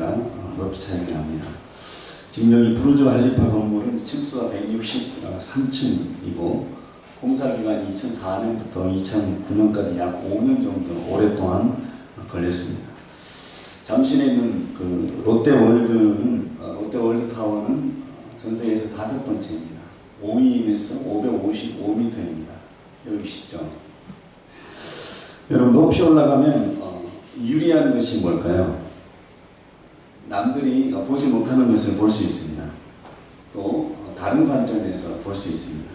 200m 차이가 어, 높이 차이가 납니다. 지금 여기 부르즈 할리파 건물은 층수가 163층이고 공사 기간이 2004년부터 2009년까지 약 5년 정도 오랫동안 걸렸습니다. 잠실에 있는 그 롯데월드는 어, 롯데월드타워는 전 세계에서 다섯 번째입니다. 5위면서 555m입니다. 여기 보시죠. 여러분 높이 올라가면 어, 유리한 것이 뭘까요? 남들이 보지 못하는 것을 볼 수 있습니다. 또 어, 다른 관점에서 볼 수 있습니다.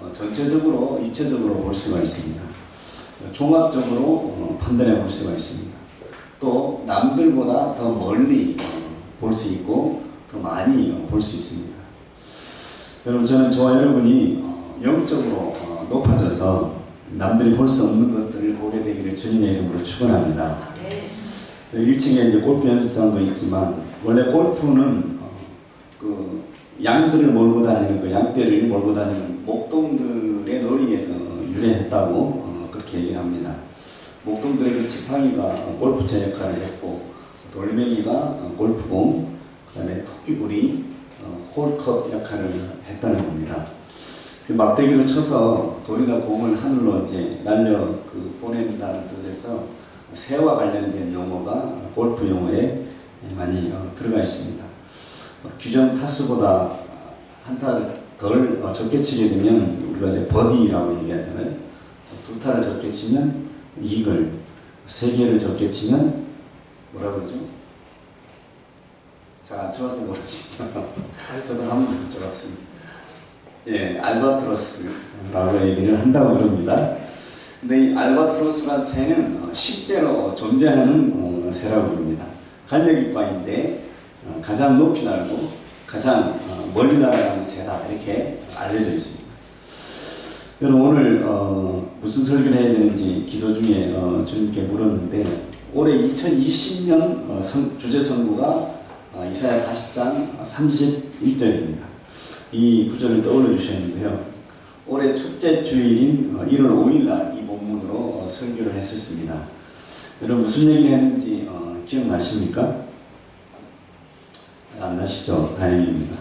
어, 전체적으로 입체적으로 볼 수가 있습니다. 어, 종합적으로 어, 판단해 볼 수가 있습니다. 또 남들보다 더 멀리 볼 수 있고 더 많이 볼 수 있습니다. 여러분 저는 저와 여러분이 어, 영적으로 어, 높아져서 남들이 볼 수 없는 것들을 보게 되기를 주님의 이름으로 축원합니다. 1층에 이제 골프 연습장도 있지만 원래 골프는 어, 그 양들을 몰고 다니는 그 양떼를 몰고 다니는 목동들의 놀이에서 유래했다고 어, 그렇게 얘기를 합니다. 목동들의 그 지팡이가 골프채 역할을 했고 돌멩이가 어, 골프공, 그 다음에 토끼구리, 어, 홀컵 역할을 했다는 겁니다. 그 막대기로 쳐서 돌이나 공을 하늘로 이제 날려 그 보낸다는 뜻에서 새와 관련된 용어가 골프 용어에 많이 어, 들어가 있습니다. 어, 규정 타수보다 한타 덜 어, 적게 치게 되면 우리가 이제 버디라고 얘기하잖아요. 두 타를 적게 치면 이글, 세 개를 적게 치면 뭐라 그러죠? 잘 안 쳐봐서 모르시죠? 저도 한 번도 안 쳐봤습니다. 예, 알바트로스라고 얘기를 한다고 그럽니다. 근데 이 알바트로스라는 새는 어, 실제로 존재하는 어, 새라고 그럽니다. 갈매기과인데 어, 가장 높이 날고 가장 어, 멀리 날아가는 새다 이렇게 알려져 있습니다. 여러분 오늘 어, 무슨 설교를 해야 되는지 기도 중에 어, 주님께 물었는데 올해 2020년 어, 선- 주제 선구가 어, 이사야 40장 31절입니다. 이 구절을 떠올려 주셨는데요. 올해 첫째 주일인 어, 1월 5일 날이 본문으로 어, 설교를 했었습니다. 여러분 무슨 얘기를 했는지 어, 기억나십니까? 안 나시죠? 다행입니다.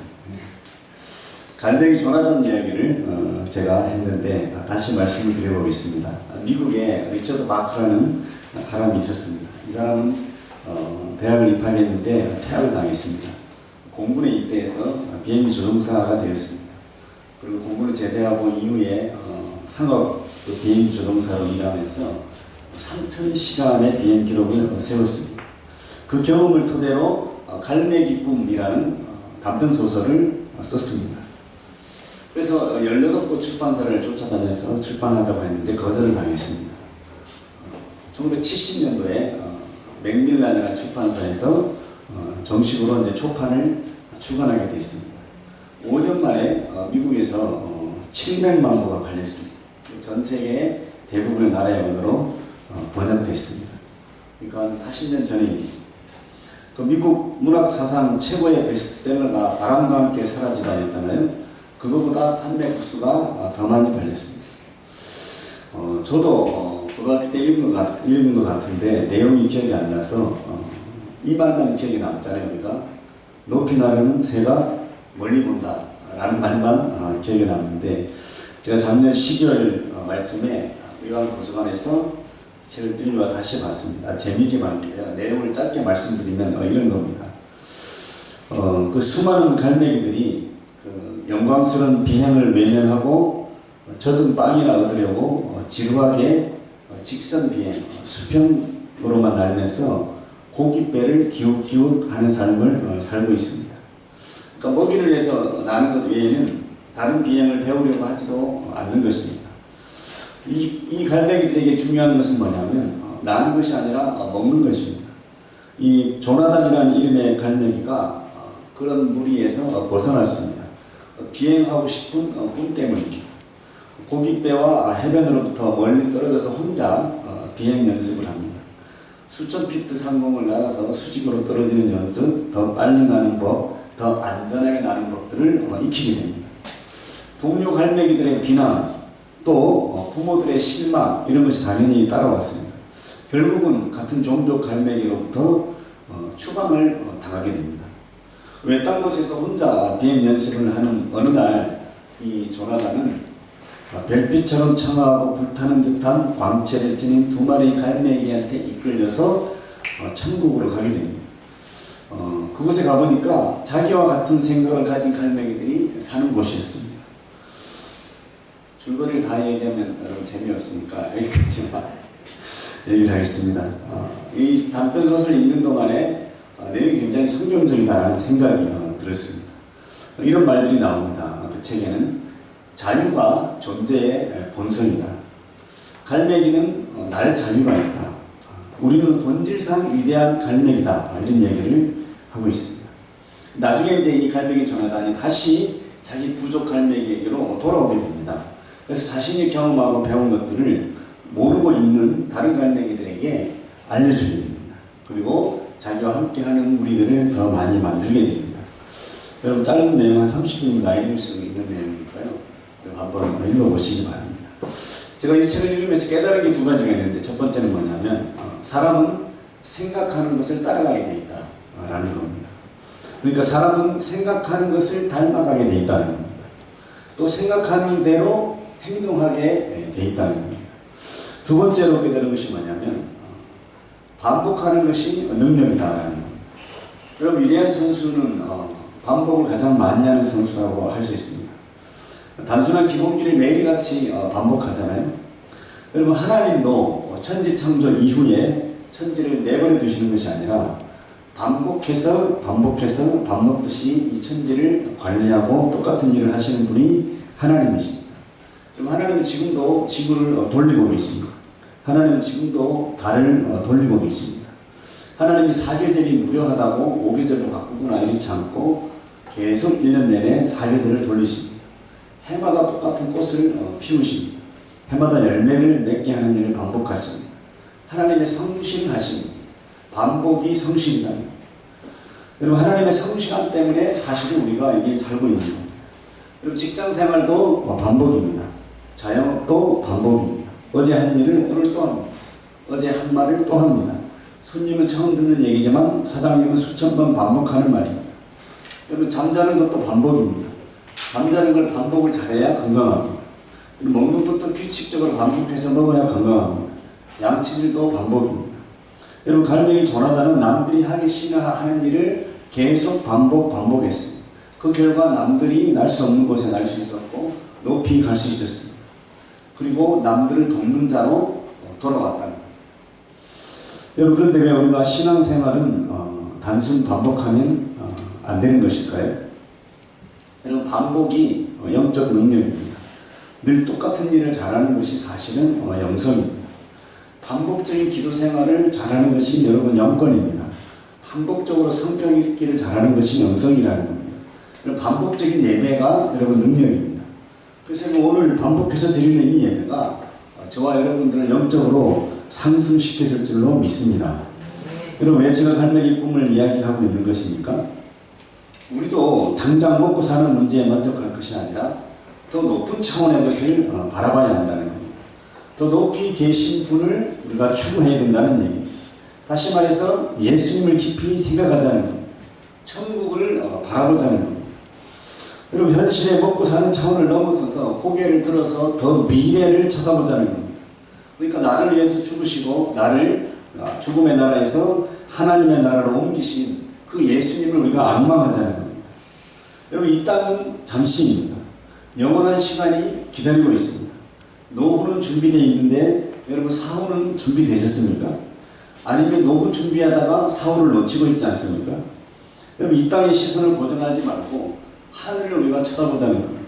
갈대기 조나단 이야기를 어, 제가 했는데 아, 다시 말씀을 드려보겠습니다. 아, 미국에 리처드 마크라는 사람이 있었습니다. 이 사람은 어, 대학을 입학했는데 퇴학을 당했습니다. 공군에 입대해서 비행기 조종사가 되었습니다. 그리고 공군을 제대하고 이후에 어, 상업 그 비행기 조종사로 일하면서 3,000시간의 비행 기록을 세웠습니다. 그 경험을 토대로 어, 갈매기 꿈이라는 어, 단편 소설을 어, 썼습니다. 그래서 18곳 출판사를 쫓아다녀서 출판하자고 했는데 거절을 당했습니다. 1970년도에 어, 맥밀란이라는 출판사에서 어, 정식으로 이제 초판을 출간하게 됐습니다. 5년 만에 어, 미국에서 어, 700만 부가 팔렸습니다. 전 세계 대부분의 나라의 언어로 어, 번역됐습니다. 그러니까 한 40년 전의 일이죠. 그 미국 문학 사상 최고의 베스트셀러가 바람과 함께 사라지다였잖아요. 그거보다 판매 부수가 어, 더 많이 팔렸습니다. 어, 저도 어, 고등학교 때 읽은 것, 같, 읽은 것 같은데 내용이 기억이 안 나서 어, 이 말만 기억이 남잖아요. 우리가 높이 나르는 새가 멀리 본다 라는 말만 어, 기억이 남는데 제가 작년 12월 어, 말쯤에 의왕 도서관에서 책을 빌려 다시 봤습니다. 아, 재미있게 봤는데요. 내용을 짧게 말씀드리면 어, 이런 겁니다. 어, 그 수많은 갈매기들이 그 영광스러운 비행을 외면하고 어, 젖은 빵이나 얻으려고 어, 지루하게 어, 직선 비행, 어, 수평으로만 날면서 고깃배를 기웃기웃 하는 삶을 어, 살고 있습니다. 그러니까 먹이를 위해서 나는 것 외에는 다른 비행을 배우려고 하지도 않는 것입니다. 이, 이 갈매기들에게 중요한 것은 뭐냐면 어, 나는 것이 아니라 어, 먹는 것입니다. 이 조나단이라는 이름의 갈매기가 어, 그런 무리에서 어, 벗어났습니다. 어, 비행하고 싶은 어, 꿈 때문입니다. 고깃배와 해변으로부터 멀리 떨어져서 혼자 어, 비행 연습을 합니다. 수천 피트 상공을 날아서 수직으로 떨어지는 연습, 더 빨리 나는 법, 더 안전하게 나는 법들을 어, 익히게 됩니다. 동료 갈매기들의 비난, 또 어, 부모들의 실망 이런 것이 당연히 따라왔습니다. 결국은 같은 종족 갈매기로부터 어, 추방을 어, 당하게 됩니다. 외딴 곳에서 혼자 비행 연습을 하는 어느 날 이 조나단은 어, 별빛처럼 청아하고 불타는 듯한 광채를 지닌 두 마리 갈매기한테 이끌려서 어, 천국으로 가게 됩니다. 어, 그곳에 가보니까 자기와 같은 생각을 가진 갈매기들이 사는 곳이었습니다. 줄거리를 다 얘기하면 여러분 재미없으니까 여기까지만 얘기를 하겠습니다. 어, 이 단편 소설 읽는 동안에 어, 내용이 굉장히 성경적이다라는 생각이 어, 들었습니다. 이런 말들이 나옵니다. 그 책에는 자유가 존재의 본성이다. 갈매기는 어, 날 자유가 있다. 우리는 본질상 위대한 갈매기다. 이런 얘기를 하고 있습니다. 나중에 이제 이 갈매기 조나단이 다시 자기 부족 갈매기에게로 돌아오게 됩니다. 그래서 자신이 경험하고 배운 것들을 모르고 있는 다른 갈매기들에게 알려주게 됩니다. 그리고 자기와 함께하는 무리들을 더 많이 만들게 됩니다. 여러분 짧은 내용 한 30분입니다. 읽을 수 있는 내용이니까요. 한번 읽어보시기 바랍니다. 제가 이 책을 읽으면서 깨달은 게 두 가지가 있는데 첫 번째는 뭐냐면 어, 사람은 생각하는 것을 따라가게 돼 있다라는 겁니다. 그러니까 사람은 생각하는 것을 닮아가게 돼 있다는 겁니다. 또 생각하는 대로 행동하게 돼 있다는 겁니다. 두 번째로 깨달은 것이 뭐냐면 어, 반복하는 것이 능력이다라는 겁니다. 여러분 위대한 선수는 어, 반복을 가장 많이 하는 선수라고 할 수 있습니다. 단순한 기본기를 매일같이 어, 반복하잖아요. 여러분 하나님도 천지 창조 이후에 천지를 내버려 두시는 것이 아니라 반복해서 반복해서 밥 먹듯이 이 천지를 관리하고 똑같은 일을 하시는 분이 하나님이십니다. 하나님은 지금도 지구를 어, 돌리고 계십니다. 하나님은 지금도 달을 어, 돌리고 계십니다. 하나님이 사계절이 무료하다고 5계절로 바꾸거나 이렇지 않고 계속 1년 내내 사계절을 돌리십니다. 해마다 똑같은 꽃을 어, 피우십니다. 해마다 열매를 맺게 하는 일을 반복하십니다. 하나님의 성실하십니다. 반복이 성실이다. 여러분 하나님의 성실함 때문에 사실은 우리가 여기 살고 있는 겁니다. 여러분 직장 생활도 어, 반복입니다. 자영업도 반복입니다. 어제 한 일을 오늘 또 합니다. 어제 한 말을 또 합니다. 손님은 처음 듣는 얘기지만 사장님은 수천 번 반복하는 말입니다. 여러분 잠자는 것도 반복입니다. 잠자는 걸 반복을 잘해야 건강합니다. 먹는 것도 규칙적으로 반복해서 먹어야 건강합니다. 양치질도 반복입니다. 여러분 갈매기 조나단은 남들이 하기 싫어하는 일을 계속 반복 반복했습니다. 그 결과 남들이 날 수 없는 곳에 날 수 있었고 높이 갈 수 있었습니다. 그리고 남들을 돕는 자로 돌아왔다는 겁니다. 여러분 그런데 왜 우리가 신앙생활은 어, 단순 반복하면 어, 안 되는 것일까요? 여러분 반복이 어, 영적 능력입니다. 늘 똑같은 일을 잘하는 것이 사실은 어, 영성입니다. 반복적인 기도 생활을 잘하는 것이 여러분 영권입니다. 반복적으로 성경 읽기를 잘하는 것이 영성이라는 겁니다. 반복적인 예배가 여러분 능력입니다. 그래서 오늘 반복해서 드리는 이 예배가 어, 저와 여러분들을 영적으로 상승시켜 줄 줄로 믿습니다. 여러분 왜 제가 갈매기 꿈을 이야기하고 있는 것입니까? 우리도 당장 먹고 사는 문제에 만족할 것이 아니라 더 높은 차원의 것을 어, 바라봐야 한다는 겁니다. 더 높이 계신 분을 우리가 추구해야 된다는 얘기입니다. 다시 말해서 예수님을 깊이 생각하자는 겁니다. 천국을 어, 바라보자는 겁니다. 여러분 현실에 먹고 사는 차원을 넘어서서 고개를 들어서 더 미래를 쳐다보자는 겁니다. 그러니까 나를 위해서 죽으시고 나를 어, 죽음의 나라에서 하나님의 나라로 옮기신 그 예수님을 우리가 악망하자는 겁니다. 여러분 이 땅은 잠시입니다. 영원한 시간이 기다리고 있습니다. 노후는 준비되어 있는데 여러분 사후는 준비되셨습니까? 아니면 노후 준비하다가 사후를 놓치고 있지 않습니까? 여러분 이 땅의 시선을 고정하지 말고 하늘을 우리가 쳐다보자는 겁니다.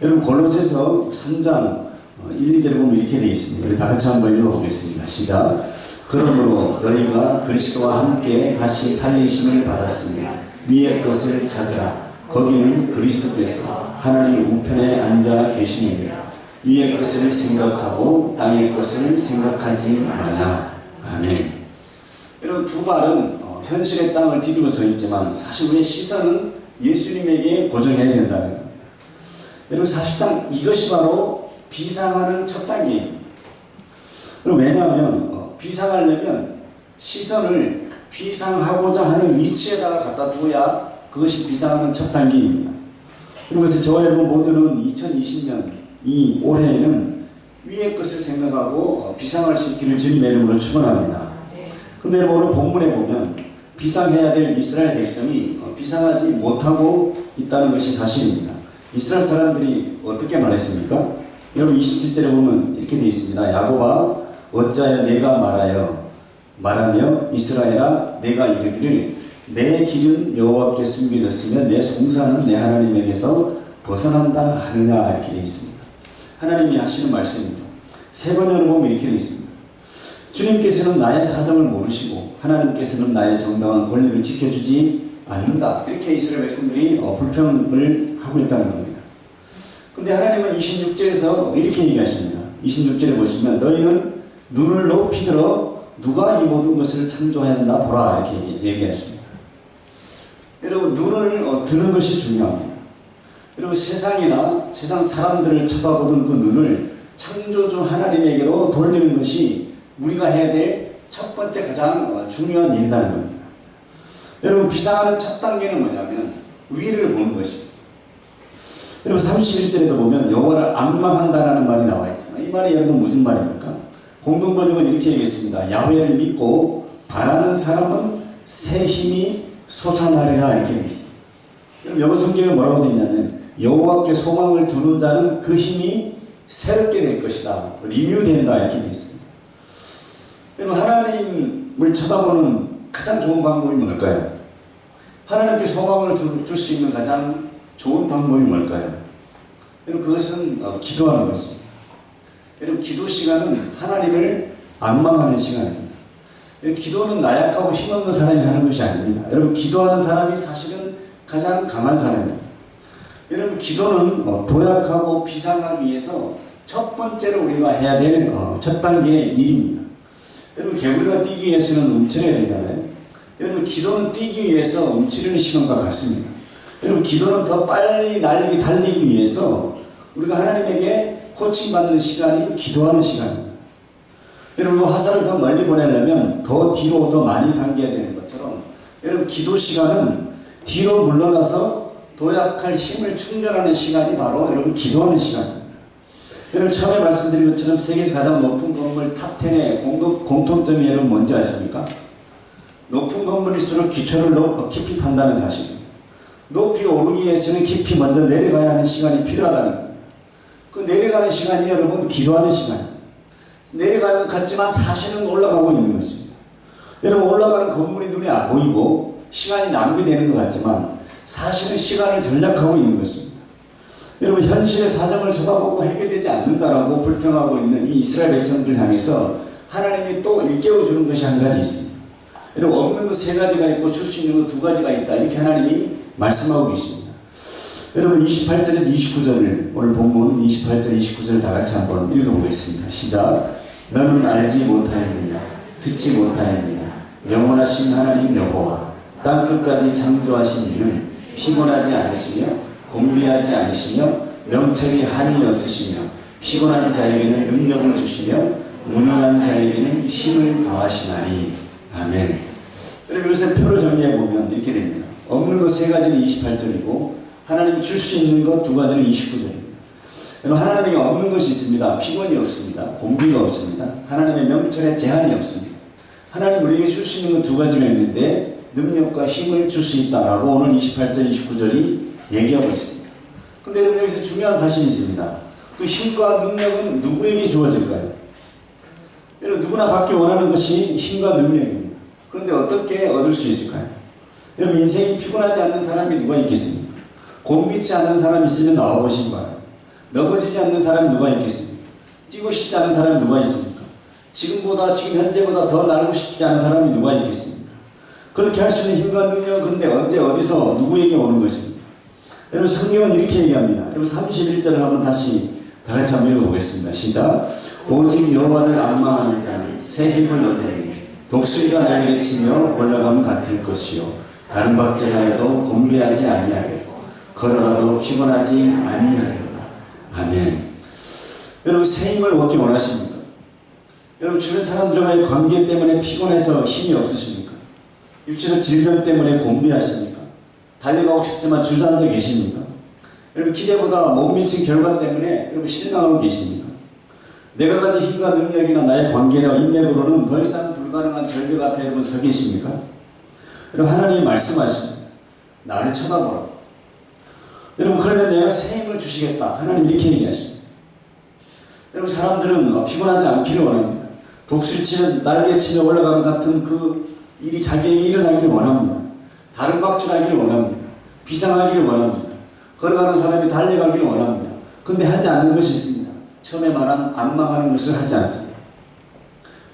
여러분 골로새서 3장 1, 2절에 보면 이렇게 되어 있습니다. 우리 다 같이 한번 읽어보겠습니다. 시작. 그러므로 너희가 그리스도와 함께 다시 살리심을 받았습니다. 위의 것을 찾으라. 거기는 그리스도께서 하나님 우편에 앉아 계시느니라. 위의 것을 생각하고 땅의 것을 생각하지 말라. 아멘. 여러분 두 발은 어, 현실의 땅을 디디고 서 있지만 사실 우리의 시선은 예수님에게 고정해야 된다는 겁니다. 여러분 사실상 이것이 바로 비상하는 첫 단계입니다. 왜냐하면 어, 비상하려면 시선을 비상하고자 하는 위치에다가 갖다 두어야 그것이 비상하는 첫 단계입니다. 그래서 저와 여러분 모두는 2020년 이 올해에는 위의 것을 생각하고 어, 비상할 수 있기를 주님의 이름으로 축원합니다. 근데 오늘 본문에 보면 비상해야 될 이스라엘 백성이 어, 비상하지 못하고 있다는 것이 사실입니다. 이스라엘 사람들이 어떻게 말했습니까? 여러분 27절에 보면 이렇게 되어 있습니다. 야곱아 어찌하여 내가 말하여 말하며 이스라엘아 내가 이르기를 내 길은 여호와께 숨겨졌으며 내 송사는 내 하나님에게서 벗어난다 하느냐 이렇게 되어 있습니다. 하나님이 하시는 말씀이죠. 세 번째로 보면 이렇게 되어 있습니다. 주님께서는 나의 사정을 모르시고 하나님께서는 나의 정당한 권리를 지켜주지 않는다. 이렇게 이스라엘 백성들이 어, 불평을 하고 있다는 겁니다. 근데 하나님은 26절에서 이렇게 얘기하십니다. 26절에 보시면 너희는 눈을 높이 들어 누가 이 모든 것을 창조하였나 보라 이렇게 얘기하십니다. 여러분 눈을 어, 드는 것이 중요합니다. 여러분 세상이나 세상 사람들을 쳐다보는 그 눈을 창조주 하나님에게로 돌리는 것이 우리가 해야 될 첫 번째 가장 어, 중요한 일이라는 겁니다. 여러분 비상하는 첫 단계는 뭐냐면 위를 보는 것입니다. 여러분 31절에도 보면 여호와를 악망한다라는 말이 나와 있잖아요. 이 말이 여러분 무슨 말입니까? 공동 번역은 이렇게 얘기했습니다. 야훼를 믿고 바라는 사람은 새 힘이 솟아나리라 이렇게 되어 있습니다. 여러분 영어 성경에 뭐라고 되어 있냐면 여호와께 소망을 두는 자는 그 힘이 새롭게 될 것이다. 리뉴된다 이렇게 되어 있습니다. 여러분 하나님을 쳐다보는 가장 좋은 방법이 뭘까요? 하나님께 소망을 줄 수 있는 가장 좋은 방법이 뭘까요? 여러분 그것은 어, 기도하는 것입니다. 여러분 기도 시간은 하나님을 안망하는 시간입니다. 여러분, 기도는 나약하고 힘없는 사람이 하는 것이 아닙니다. 여러분 기도하는 사람이 사실은 가장 강한 사람입니다. 여러분 기도는 어, 도약하고 비상하기 위해서 첫 번째로 우리가 해야 될 첫 단계의 일입니다. 여러분 개구리가 뛰기 위해서는 움츠려야 되잖아요. 여러분 기도는 뛰기 위해서 움츠리는 시간과 같습니다. 여러분 기도는 더 빨리 날리기 달리기 위해서 우리가 하나님에게 코칭받는 시간이 기도하는 시간입니다. 여러분 화살을 더 멀리 보내려면 더 뒤로 더 많이 당겨야 되는 것처럼 여러분 기도 시간은 뒤로 물러나서 도약할 힘을 충전하는 시간이 바로 여러분 기도하는 시간입니다. 여러분 처음에 말씀드린 것처럼 세계에서 가장 높은 건물 탑10의 공동, 공통점이 여러분 뭔지 아십니까? 높은 건물일수록 기초를 높, 깊이 판다는 사실입니다. 높이 오르기 위해서는 깊이 먼저 내려가야 하는 시간이 필요하다는 겁니다. 그 내려가는 시간이 여러분 기도하는 시간입니다. 내려가는 것 같지만 사실은 올라가고 있는 것입니다. 여러분 올라가는 건물이 눈에 안 보이고 시간이 낭비되는 것 같지만 사실은 시간을 전략하고 있는 것입니다. 여러분 현실의 사정을 쳐다보고 해결되지 않는다라고 불평하고 있는 이 이스라엘 백성들 향해서 하나님이 또 일깨워 주는 것이 한 가지 있습니다. 여러분 없는 것 세 가지가 있고 줄 수 있는 것 두 가지가 있다 이렇게 하나님이 말씀하고 계십니다. 여러분 28절에서 29절을 오늘 본문 28절 29절 다 같이 한번 읽어보겠습니다. 시작. 너는 알지 못하였느냐 듣지 못하였느냐 영원하신 하나님 여호와 땅 끝까지 창조하신 이는 피곤하지 않으시며 공비하지 않으시며 명철이 한이 없으시며 피곤한 자에게는 능력을 주시며 무능한 자에게는 힘을 더하시나니 아멘. 여러분 요새 표로 정리해 보면 이렇게 됩니다. 없는 것 세 가지는 28절이고 하나님이 줄 수 있는 것 두 가지는 29절입니다. 여러분 하나님에게 없는 것이 있습니다. 피곤이 없습니다. 공비가 없습니다. 하나님의 명철에 제한이 없습니다. 하나님 우리에게 줄 수 있는 것 두 가지가 있는데 능력과 힘을 줄 수 있다라고 오늘 28절 29절이 얘기하고 있습니다. 근데 여러분 여기서 중요한 사실이 있습니다. 그 힘과 능력은 누구에게 주어질까요? 여러분 누구나 받기 원하는 것이 힘과 능력입니다. 그런데 어떻게 얻을 수 있을까요? 여러분 인생이 피곤하지 않는 사람이 누가 있겠습니까? 곤비치 않는 사람이 있으면 나와보신 바랍니다. 넘어지지 않는 사람이 누가 있겠습니까? 뛰고 싶지 않은 사람이 누가 있습니까? 지금보다 지금 현재보다 더 날고 싶지 않은 사람이 누가 있겠습니까? 그렇게 할 수 있는 힘과 능력은 근데 언제 어디서 누구에게 오는 것입니까? 여러분 성경은 이렇게 얘기합니다. 여러분 31절을 한번 다시 다 같이 한번 읽어보겠습니다. 시작. 오직 여호와를 악망하는 자는 새 힘을 얻으리니 독수리가 날개 치며 올라감 같을 것이요 다른 박제하여도 곤비하지 아니하겠고 걸어가도 피곤하지 아니하리로다. 아멘. 여러분 새 힘을 얻기 원하십니까? 여러분 주변 사람들과의 관계 때문에 피곤해서 힘이 없으십니까? 육체적 질병 때문에 곤비하십니까? 달려가고 싶지만 주저앉아 계십니까? 여러분 기대보다 못 미친 결과 때문에 여러분 실망하고 계십니까? 내가 가진 힘과 능력이나 나의 관계나 인맥으로는 더 이상 불가능한 절벽 앞에 여러분 서 계십니까? 여러분 하나님이 말씀하십니다. 나를 쳐다보라. 여러분 그러면 내가 새 힘을 주시겠다. 하나님 이렇게 얘기하십니다. 여러분 사람들은 어, 피곤하지 않기를 원합니다. 독수리 치는 날개 치며 올라가는 같은 그 일이 자기에게 일어나기를 원합니다. 다른 박질하기를 원합니다. 비상하기를 원합니다. 걸어가는 사람이 달려가기를 원합니다. 근데 하지 않는 것이 있습니다. 처음에 말한 안망하는 것을 하지 않습니다.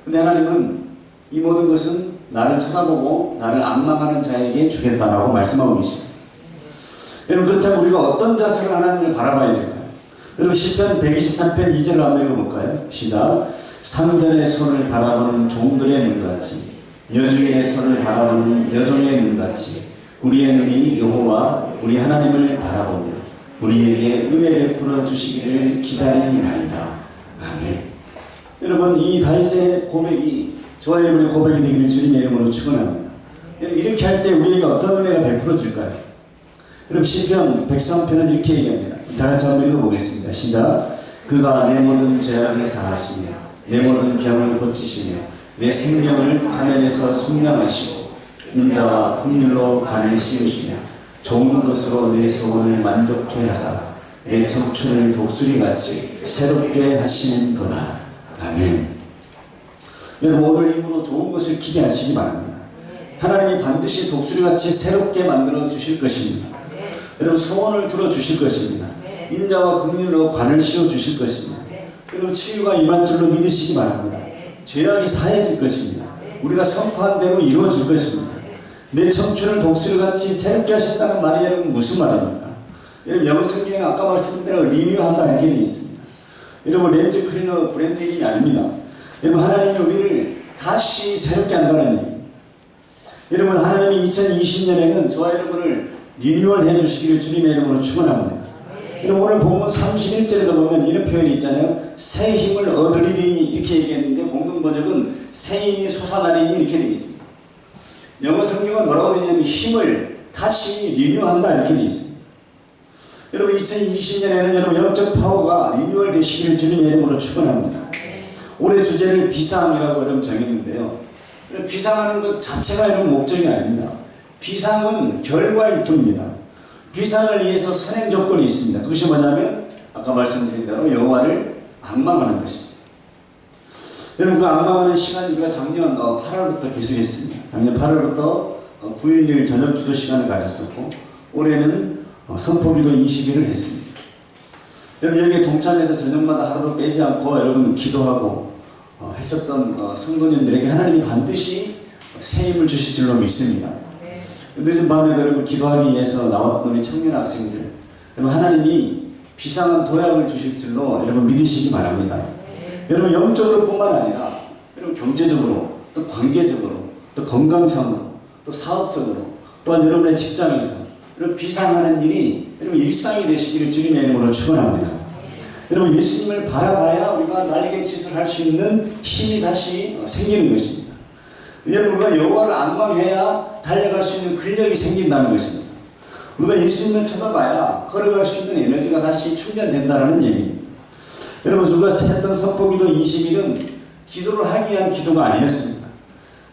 근데 하나님은 이 모든 것은 나를 쳐다보고 나를 안망하는 자에게 주겠다라고 말씀하고 계십니다. 여러분 그렇다면 우리가 어떤 자세로 하나님을 바라봐야 될까요? 여러분 시편 123편 2절을 한번 읽어볼까요? 시작 상전의 손을 바라보는 종들의 눈같이 여종의 손을 바라보는 여종의 눈같이 우리의 눈이 여호와 우리 하나님을 바라보며 우리에게 은혜 베풀어 주시기를 기다리나이다. 아멘. 여러분 이 다윗의 고백이 저와 여러분의 고백이 되기를 주님의 이름으로 축원합니다. 이렇게 할 때 우리에게 어떤 은혜가 베풀어질까요? 여러분 시편 103편은 이렇게 얘기합니다. 다 같이 한번 읽어보겠습니다. 시작. 그가 내 모든 죄악을 사하시며 내 모든 병을 고치시며 내 생명을 화면에서 숙량하시고 인자와 긍휼로 관을 씌우시며 좋은 것으로 내 소원을 만족해 하사 내 청춘을 독수리같이 새롭게 하시는도다. 아멘. 여러분 오늘 이후로 좋은 것을 기대하시기 바랍니다. 하나님이 반드시 독수리같이 새롭게 만들어 주실 것입니다. 여러분 소원을 들어 주실 것입니다. 인자와 긍휼로 관을 씌워 주실 것입니다. 여러분 치유가 임한 줄로 믿으시기 바랍니다. 죄악이 사해질 것입니다. 우리가 선포한 대로 이루어질 것입니다. 내 청춘을 독수리같이 새롭게 하신다는 말이 여러분 무슨 말입니까? 여러분 영어 성경에 아까 말씀드린 대로 리뉴한다 이렇게 되어 있습니다. 여러분 렌즈 클리너 브랜드 이름이 아닙니다. 여러분 하나님이 우리를 다시 새롭게 한다는 얘기입니다. 여러분 하나님이 2020년에는 저와 여러분을 리뉴얼 해주시기를 주님의 이름으로 축원합니다. 여러분 오늘 본문 31절에도 보면 이런 표현이 있잖아요. 새 힘을 얻으리니 이렇게 얘기했는데 공동 번역은 새 힘이 솟아나리니 이렇게 되어 있습니다. 영어 성경은 뭐라고 되어 있냐면 힘을 다시 리뉴한다 이렇게 되어 있습니다. 여러분 2020년에는 여러분 영적 파워가 리뉴얼 되시기를 주님의 이름으로 축원합니다. 올해 주제를 비상이라고 여러분 정했는데요. 비상하는 것 자체가 여러분 목적이 아닙니다. 비상은 결과일 뿐입니다. 비상을 위해서 선행 조건이 있습니다. 그것이 뭐냐면 아까 말씀드린 대로 여호와를 악망하는 것입니다. 여러분 그 악망하는 시간 우리가 작년 8월부터 계속했습니다. 작년 8월부터 9일 저녁 기도 시간을 가졌었고 올해는 어, 선포기도 20일을 했습니다. 여러분 여기에 동참해서 저녁마다 하루도 빼지 않고 여러분 기도하고 어, 했었던 어, 성도님들에게 하나님이 반드시 새 힘을 주실 줄로 믿습니다. 늦은 밤에도 여러분 기도하기 위해서 나왔던 우리 청년 학생들 여러분 하나님이 비상한 도약을 주실 줄로 여러분 믿으시기 바랍니다. 여러분 영적으로 뿐만 아니라 여러분 경제적으로 또 관계적으로 또 건강상으로 또 사업적으로 또한 여러분의 직장에서 여러분 비상하는 일이 여러분 일상이 되시기를 주님의 이름으로 축원합니다. 여러분 예수님을 바라봐야 우리가 날개 짓을 할 수 있는 힘이 다시 생기는 것입니다. 여러분 우리가 여호와를 안망해야 달려갈 수 있는 근력이 생긴다는 것입니다. 우리가 예수님을 쳐다봐야 걸어갈 수 있는 에너지가 다시 충전된다는 얘기입니다. 여러분 우리가 했던 선포기도 20일은 기도를 하기 위한 기도가 아니었습니다.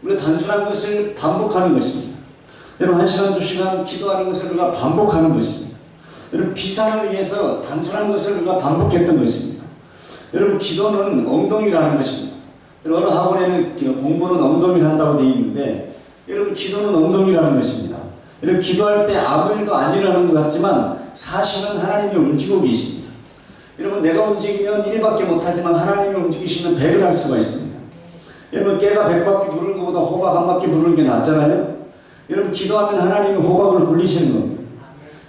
우리가 단순한 것을 반복하는 것입니다. 여러분 한 시간 두 시간 기도하는 것을 우리가 반복하는 것입니다. 여러분 비상을 위해서 단순한 것을 우리가 반복했던 것입니다. 여러분 기도는 엉덩이라는 것입니다. 어느 학원에는 공부는 엉덩이를 한다고 되어 있는데 여러분 기도는 엉덩이라는 것입니다. 여러분 기도할 때 아무 일도 안 일어나는 것 같지만 사실은 하나님이 움직이고 계십니다. 여러분 내가 움직이면 1밖에 못하지만 하나님이 움직이시면 100을 할 수가 있습니다. 여러분 깨가 100바퀴 부르는 것보다 호박 한 바퀴 부르는 게 낫잖아요. 여러분 기도하면 하나님이 호박을 굴리시는 겁니다.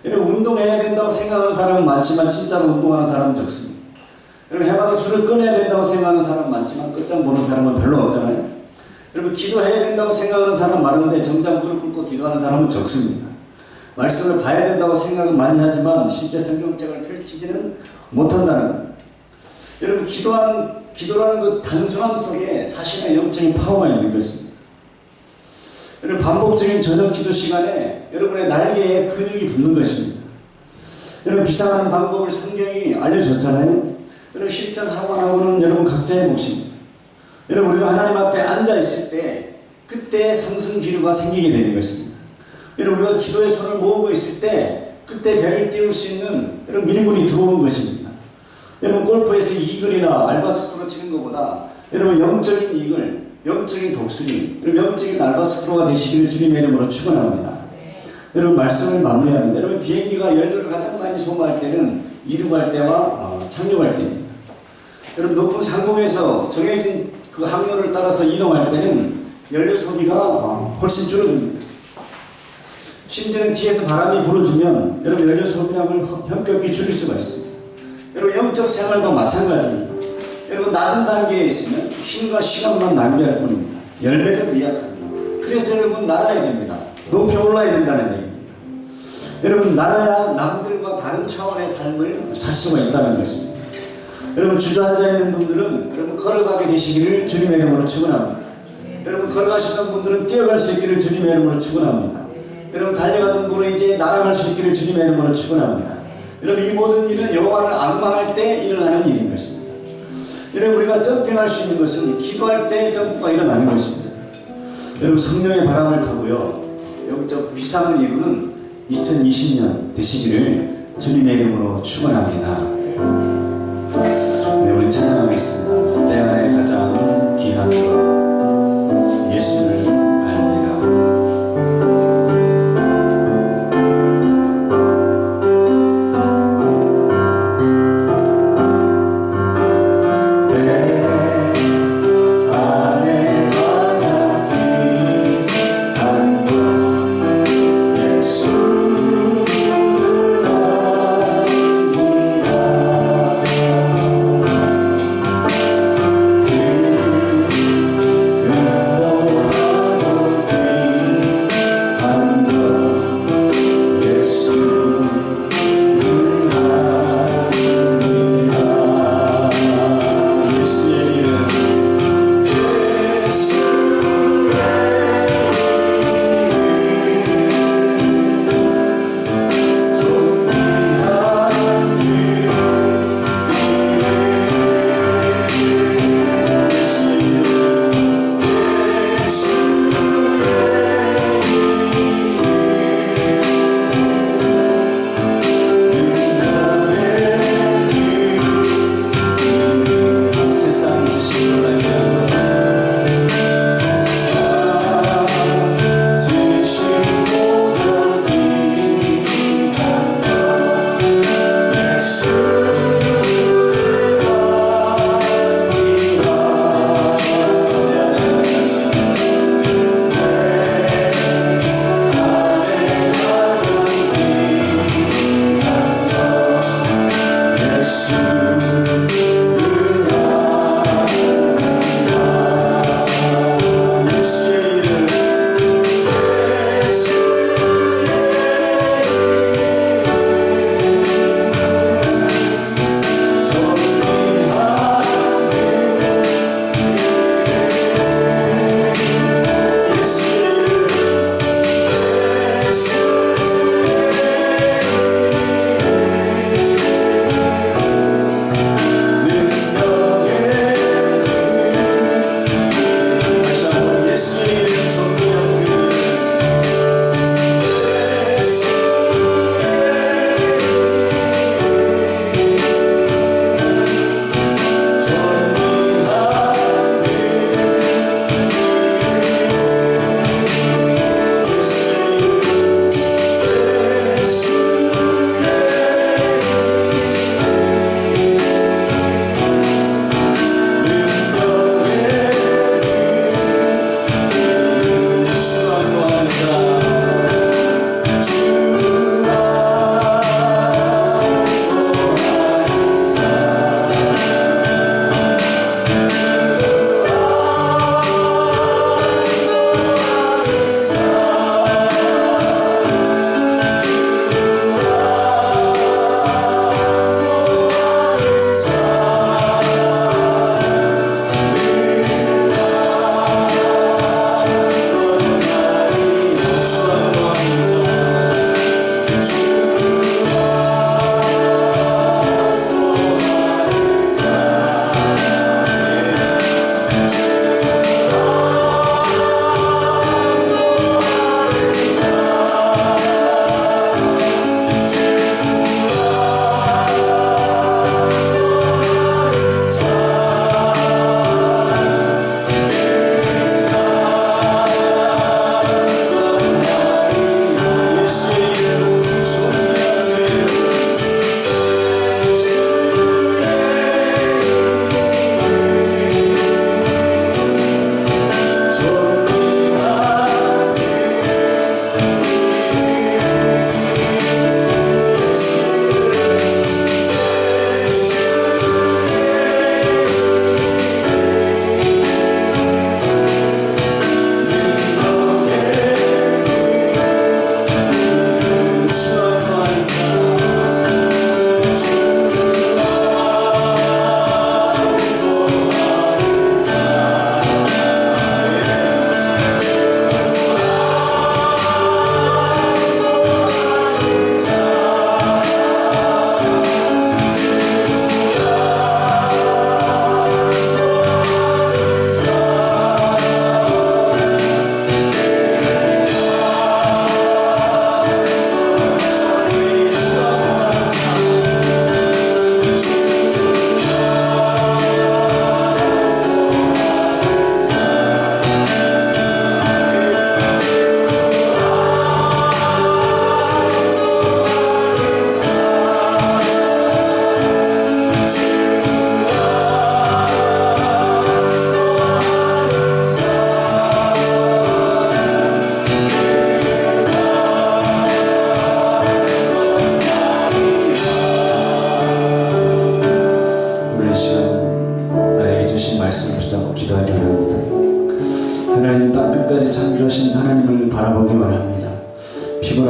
여러분 운동해야 된다고 생각하는 사람은 많지만 진짜로 운동하는 사람은 적습니다. 여러분 해마다 술을 끊어야 된다고 생각하는 사람 많지만 끝장 보는 사람은 별로 없잖아요. 여러분 기도해야 된다고 생각하는 사람 많은데 정작 무릎 꿇고 기도하는 사람은 적습니다. 말씀을 봐야 된다고 생각은 많이 하지만 실제 성경책을 펼치지는 못한다는. 여러분 기도하는 기도라는 그 단순함 속에 사실의 영적인 파워가 있는 것입니다. 여러분 반복적인 저녁 기도 시간에 여러분의 날개에 근육이 붙는 것입니다. 여러분 비상하는 방법을 성경이 알려줬잖아요. 여러분 실전하고 안 하고는 여러분 각자의 몫입니다. 여러분 우리가 하나님 앞에 앉아 있을 때 그때 상승 기류가 생기게 되는 것입니다. 여러분 우리가 기도의 손을 모으고 있을 때 그때 배를 띄울 수 있는 여러분 밀물이 들어오는 것입니다. 여러분 골프에서 이글이나 알바스프로 치는 것보다 여러분 영적인 이글, 영적인 독수리, 여러분 영적인 알바스프로가 되시기를 주님의 이름으로 축원합니다. 여러분 말씀을 마무리합니다. 여러분 비행기가 연료를 가장 많이 소모할 때는 이륙할 때와 어, 착륙할 때입니다. 여러분 높은 상공에서 정해진 그 항로를 따라서 이동할 때는 연료 소비가 어, 훨씬 줄어듭니다. 심지어는 뒤에서 바람이 불어주면 여러분 연료 소비량을 현격히 줄일 수가 있습니다. 여러분 영적 생활도 마찬가지입니다. 여러분 낮은 단계에 있으면 힘과 시간만 낭비할 뿐입니다. 열매도 미약합니다. 그래서 여러분 날아야 됩니다. 높이 올라야 된다는 얘기입니다. 여러분 날아야 남들과 다른 차원의 삶을 살 수가 있다는 것입니다. 여러분 주저앉아 있는 분들은 여러분 걸어가게 되시기를 주님의 이름으로 축원합니다. 여러분 걸어가시는 분들은 뛰어갈 수 있기를 주님의 이름으로 축원합니다. 여러분 달려가는 분은 이제 날아갈 수 있기를 주님의 이름으로 축원합니다. 여러분 이 모든 일은 여호와를 악망할 때 일어나는 일인 것입니다. 여러분 우리가 점핑할 수 있는 것은 기도할 때 점프가 일어나는 것입니다. 여러분 성령의 바람을 타고요 영적 비상을 이루는 2020년 되시기를 주님의 이름으로 축원합니다. 네, 우리 찬양하겠습니다. 내 안에 가장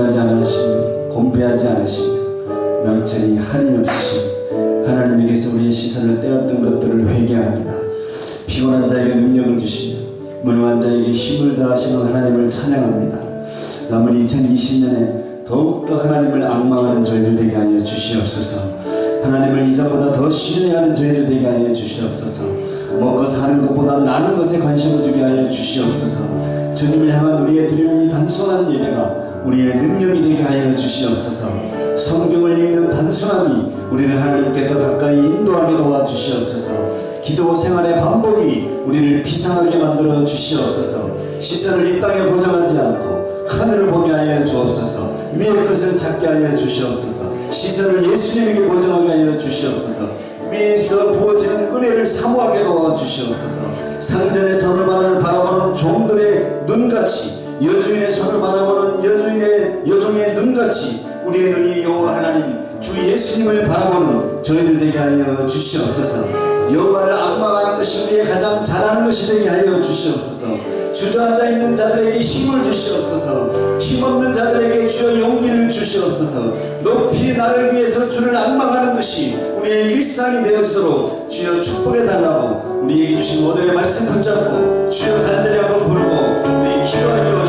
피곤하지 않으시며 곤배하지 않으시며 명철이 한이 없으신 하나님에게서 우리의 시선을 떼었던 것들을 회개합니다. 피곤한 자에게 능력을 주시며 무능한 자에게 힘을 더하시는 하나님을 찬양합니다. 남은 2020년에 더욱더 하나님을 악망하는 저희들 되게 하여 주시옵소서. 하나님을 이전보다 더 신뢰하는 저희들 되게 하여 주시옵소서. 먹고 사는 것보다 나는 것에 관심을 두게 하여 주시옵소서. 주님을 향한 우리의 드림이 단순한 예배가 우리의 능력이 되게 하여 주시옵소서. 성경을 읽는 단순함이 우리를 하나님께 더 가까이 인도하게 도와주시옵소서. 기도 생활의 반복이 우리를 비상하게 만들어 주시옵소서. 시선을 이 땅에 고정하지 않고 하늘을 보게 하여 주옵소서. 위의 것을 찾게 하여 주시옵소서. 시선을 예수님에게 고정하게 하여 주시옵소서. 위에서 부어지는 은혜를 사모하게 도와주시옵소서. 상전의 전을만을 바라보는 종들의 눈같이 여주인의 눈같이 우리의 눈이 여호와 하나님 주 예수님을 바라보는 저희들 되게 하여 주시옵소서. 여호와를 악망하는 것이 우리의 가장 잘하는 것이 되게 하여 주시옵소서. 주저앉아 있는 자들에게 힘을 주시옵소서. 힘없는 자들에게 주여 용기를 주시옵소서. 높이 나를 위해서 주를 악망하는 것이 우리의 일상이 되어지도록 주여 축복해 달라고 우리에게 주신 오늘의 말씀 붙잡고 주여 간절히 한번 부르고 우리 기도하기